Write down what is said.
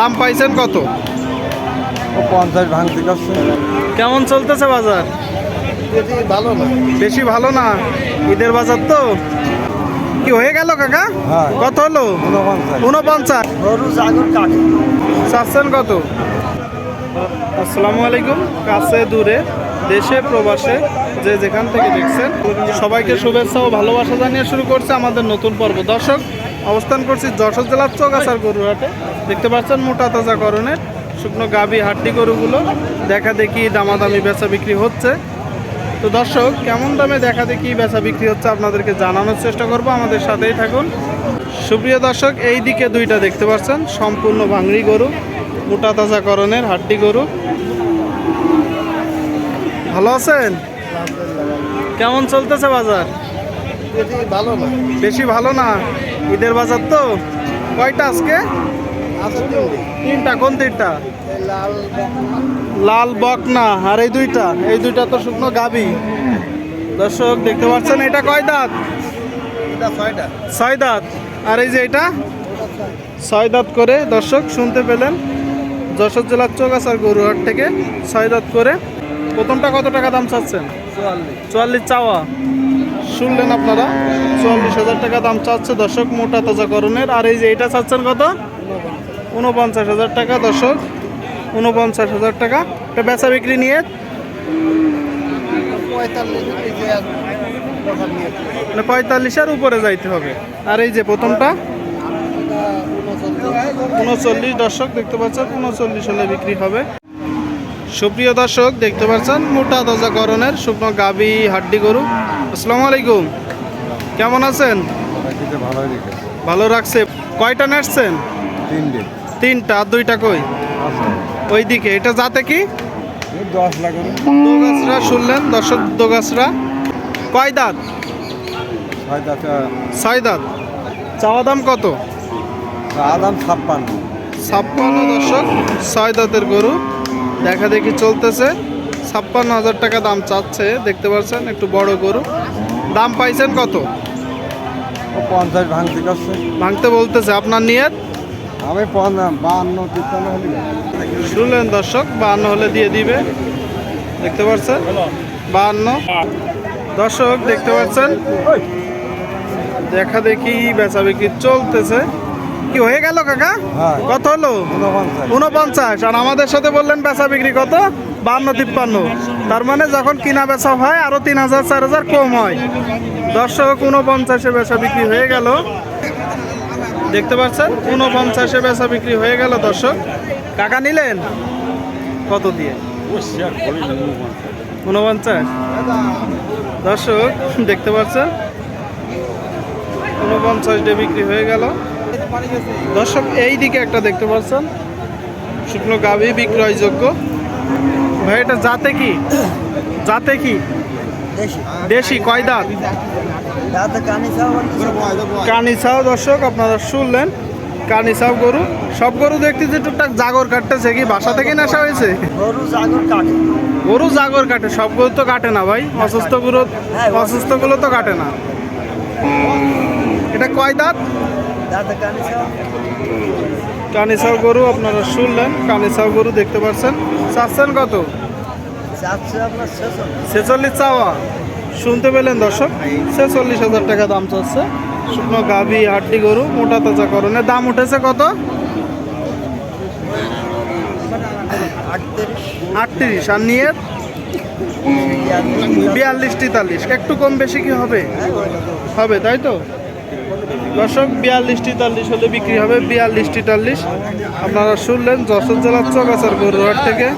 দাম পাইছেন কত? ও পঞ্চাশ ভাঙতে করছে কেমন চলতেছে বাজার? ভালো না। বেশি ভালো না? ঈদের বাজার তো? কি হয়ে গেল কাকা? হ্যাঁ। কত হলো? ঊনপঞ্চাশ উনপঞ্চাশ। গরু জাগর কাকে। চাচ্ছেন কত? আসসালামু আলাইকুম। কাছে দূরে দেশে প্রবাসে যে যেখান থেকে দেখছেন সবাইকে শুভেচ্ছা ও ভালোবাসা জানিয়ে শুরু করছে আমাদের নতুন পর্ব। দর্শক অবস্থান করছি যশোর জেলার চৌগাছার গরুহাটে দেখতে পাচ্ছেন মোটা তাজা করণের শুকনো গাবি হাড্ডি গরুগুলো। দেখা দেখি দামাদামি বেচা বিক্রি হচ্ছে। তো দর্শক, কেমন দামে দেখা দেখি বেচা বিক্রি হচ্ছে আপনাদেরকে জানানোর চেষ্টা করব। আমাদের সাথেই থাকুন। সুপ্রিয় দর্শক, এই দিকে দুইটা দেখতে পাচ্ছেন। সম্পূর্ণ ভাঙড়ি গরু, মোটা তাজা করণের হাড্ডি গরু। ভালো আছেন? কেমন চলতেছে বাজার? ভালো না। বেশি ভালো না? ঈদের বাজার তো? কয়টা আজকে? তিনটা। কোন তিনটা? লাল লাল বকনা আর এই দুইটা? এই দুইটা তো শুকনো গাবি। দর্শক দেখতে পাচ্ছেন এটা কয় দাঁত? ছয় দাঁত। আর এই যে এটা? ছয় দাঁত করে দর্শক শুনতে পেলেন। যশোর জেলার চৌগাছার গরুহাট থেকে ছয় দাঁত করে। প্রথমটা কত টাকা দাম চাচ্ছেন? চুয়াল্লিশ। চুয়াল্লিশ চাওয়া। শুনলেন আপনারা? চুয়াল্লিশ হাজার টাকা দাম চাচ্ছে দর্শক মোটা তাজা করণের আর এই যে এটা চাচ্ছেন কত? উনপঞ্চাশ হাজার টাকা দর্শক। উনপঞ্চাশ হাজার টাকা। এটা বেচা বিক্রি নিয়ে? মানে পঁয়তাল্লিশের উপরে যাইতে হবে। আর এই যে প্রথমটা? উনচল্লিশ দর্শক দেখতে পাচ্ছেন, উনচল্লিশ হলে বিক্রি হবে। সুপ্রিয় দর্শক দেখতে পাচ্ছেন মোটা তাজা করণের শুকনো গাবি হাড্ডি গরু। আসসালামু আলাইকুম। কেমন আছেন? ভালো রাখছে। কয়টা নাচছেন? তিনটে। তিনটা। আর দুইটা কই? ওইদিকে। এটা যাতে কি? দোগাছরা শুনলেন দর্শক দোগাছরা কয় দাঁত? ছয় দাঁত চাওয়া দাম কত? আদাম ছাপ্পান্ন। ছাপ্পান্ন দশক ছয় দাঁতের গরু। দেখা দেখি চলতেছে। ছাপ্পান্ন হাজার টাকা দাম চাচ্ছে দেখতে পাচ্ছেন একটু বড় গরু। দাম পাইছেন কত? পঞ্চাশ ভাঙতে করছে ভাঙতে বলতেছে আপনার নিয়ত? আমি বাহান্ন তিপ্পান্ন হলি শুনলেন দর্শক বাহান্ন হলে দিয়ে দিবে। দেখতে পাচ্ছেন? বাহান্ন। দর্শক দেখতে পাচ্ছেন? দেখা দেখি বেচা বিক্রি চলতেছে। কি হয়ে গেল কাকা? হ্যাঁ। কত হলো? উনপঞ্চাশ আর আমাদের সাথে বললেন বেচা বিক্রি কত? বান্ন তিপ্পান্ন। তার মানে যখন কিনা বেচা হয় আরও তিন হাজার চার হাজার কম হয়। দর্শক উনপঞ্চাশে বেচা বিক্রি হয়ে গেল। দেখতে পাচ্ছেন? উনপঞ্চাশে বেচা বিক্রি হয়ে গেল দর্শক। টাকা নিলেন? কত দিয়ে? উনপঞ্চাশ দর্শক দেখতে পাচ্ছেন? উনপঞ্চাশ দিয়ে বিক্রি হয়ে গেল। দর্শক এই দিকে একটা দেখতে পাচ্ছেন। শুকনো গাভী বিক্রয়যোগ্য। ভাই এটা জাতে কি? জাতে কি? দেশি। কয় দাঁত? কানিসাও দর্শক আপনারা শুনলেন। কানিসাও গরু। সব গরু দেখতেছি টুকটাক জাগর কাটতেছে কি? বাসা থেকে নেশা হয়েছে? গরু জাগর কাকে গরু জাগর কাটে সব গরু তো কাটে না ভাই? অসুস্থ গরু অসুস্থগুলো তো কাটে না। এটা কয় দাঁত? কানিসাও। গরু আপনারা শুনলেন কানিসাও গরু দেখতে পাচ্ছেন। চাচ্ছেন কত? ছেচল্লিশ। চাওয়া। শুনতে পেলেন দর্শক ছেচল্লিশ হাজার টাকা দাম চাচ্ছে। শুকনো গাভি হাড্ডি গরু মোটা তাজা করণের দাম উঠেছে কত? আটত্রিশ। আটত্রিশ আর নিয়ে বিয়াল্লিশ। তেতাল্লিশ। একটু কম বেশি কি হবে? হবে তাই তো? দর্শক বিয়াল্লিশ তেতাল্লিশ হলে বিক্রি হবে। বিয়াল্লিশ তেতাল্লিশ আপনারা শুনলেন যশোর জেলার চকাচার গরুহাট থেকে।